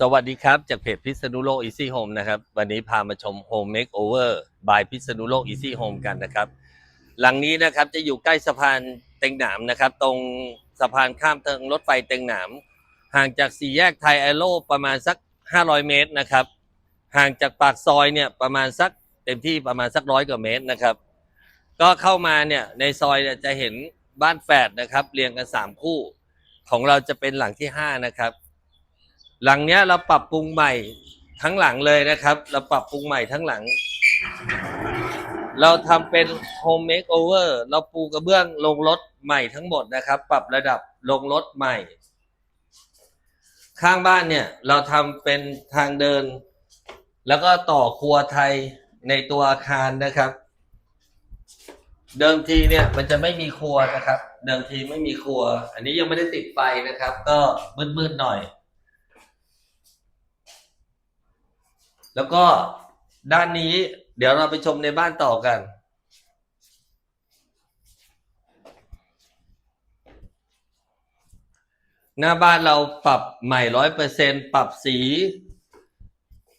สวัสดีครับ จากเพจพิษณุโลก Easy Home นะครับ วันนี้พามาชม Home Makeover by พิษณุโลก Easy Home กันนะครับ หลังนี้นะครับจะอยู่ใกล้สะพานเต็งหนามนะครับ ตรงสะพานข้ามทางรถไฟเต็งหนาม ห่างจากสี่แยกไทยแอโร่ประมาณสัก 500 เมตรนะครับ ห่างจากปากซอยเนี่ยประมาณสักเต็มที่ประมาณสักร้อยกว่าเมตรนะครับ ก็เข้ามาเนี่ยในซอยเนี่ยจะเห็นบ้านแฝดนะครับ เรียงกันสามคู่ ของเราจะเป็นหลังที่ห้านะครับ หลังเนี้ยเราปรับปรุงใหม่ทั้งหลังเลยนะครับ เราปรับปรุงใหม่ทั้งหลัง เราทำเป็นโฮมเมคโอเวอร์เราปูกระเบื้องลงรถใหม่ทั้งหมดนะครับ ปรับระดับลงรถใหม่ ข้างบ้านเนี่ย เราทำเป็นทางเดิน แล้วก็ต่อครัวไทยในตัวอาคารนะครับ เดิมทีเนี่ยมันจะไม่มีครัวนะครับ เดิมทีไม่มีครัว อันนี้ยังไม่ได้ติดไฟนะครับ ก็มืดๆหน่อย แล้วก็ด้านนี้เดี๋ยวเราไปชมในบ้านต่อกัน หน้าบ้านเราปรับใหม่ร้อยเปอร์เซ็นปรับสี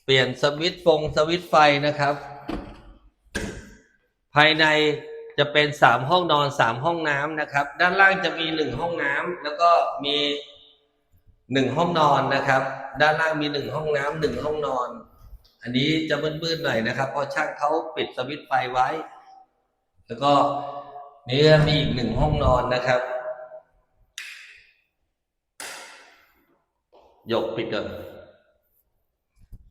เปลี่ยนสวิตช์ฟงสวิตช์ไฟนะครับ ภายในจะเป็นสามห้องนอนสามห้องน้ำนะครับ ด้านล่างจะมีหนึ่งห้องน้ำแล้วก็มีหนึ่งห้องนอนนะครับ ด้านล่างมีหนึ่งห้องน้ำหนึ่งห้องนอน อันนี้จะมืดๆหน่อยนะครับ เพราะช่างเขาปิดสวิตช์ไฟไว้ แล้วก็นี่มีอีกหนึ่งห้องนอนนะครับ ยกปิดก่อน